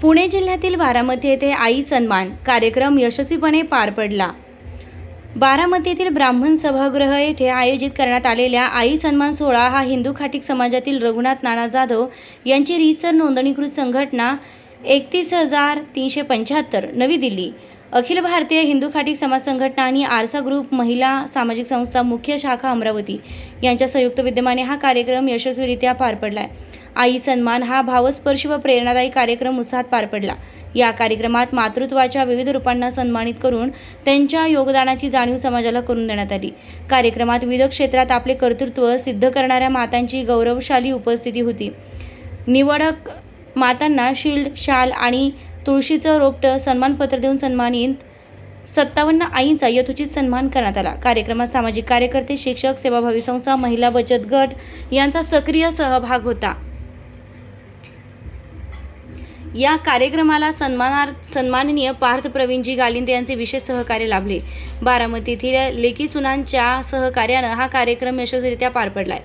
पुणे जिल्ह्यातील बारामती येथे आई सन्मान कार्यक्रम यशस्वीपणे पार पडला. बारामती येथील ब्राह्मण सभागृह येथे आयोजित करण्यात आलेल्या आई सन्मान सोहळा हा हिंदू खाटिक समाजातील रघुनाथ नाना जाधव यांची रीसर नोंदणीकृत संघटना एकतीस हजार तीनशे पंच्याहत्तर नवी दिल्ली. अखिल भारतीय हिंदू खाटिक समाज संघटना आणि आरसा ग्रुप महिला सामाजिक संस्था मुख्य शाखा अमरावती यांच्या संयुक्त विद्यमाने हा कार्यक्रम यशस्वीरित्या पार पडला आहे आई सन्मान हा भावस्पर्शी व प्रेरणादायी कार्यक्रम उत्साहात पार पडला. या कार्यक्रमात मातृत्वाच्या विविध रूपांना सन्मानित करून त्यांच्या योगदानाची जाणीव समाजाला करून देण्यात आली. कार्यक्रमात विविध क्षेत्रात आपले कर्तृत्व सिद्ध करणाऱ्या मातांची गौरवशाली उपस्थिती होती. निवडक मातांना शिल्ड शाल आणि तुळशीचं रोपटं सन्मानपत्र देऊन सन्मानित सत्तावन्न आईंचा यथोचित सन्मान करण्यात आला. कार्यक्रमात सामाजिक कार्यकर्ते शिक्षक सेवाभावी संस्था महिला बचत गट यांचा सक्रिय सहभाग होता. या कार्यक्रमाला सन्मानार्थ सन्माननीय पार्थ प्रवीणजी गालिंदे यांचे विशेष सहकार्य लाभले. बारामतीतील लेकी सुनांच्या सहकार्यानं हा कार्यक्रम यशस्वीरित्या पार पडलाय.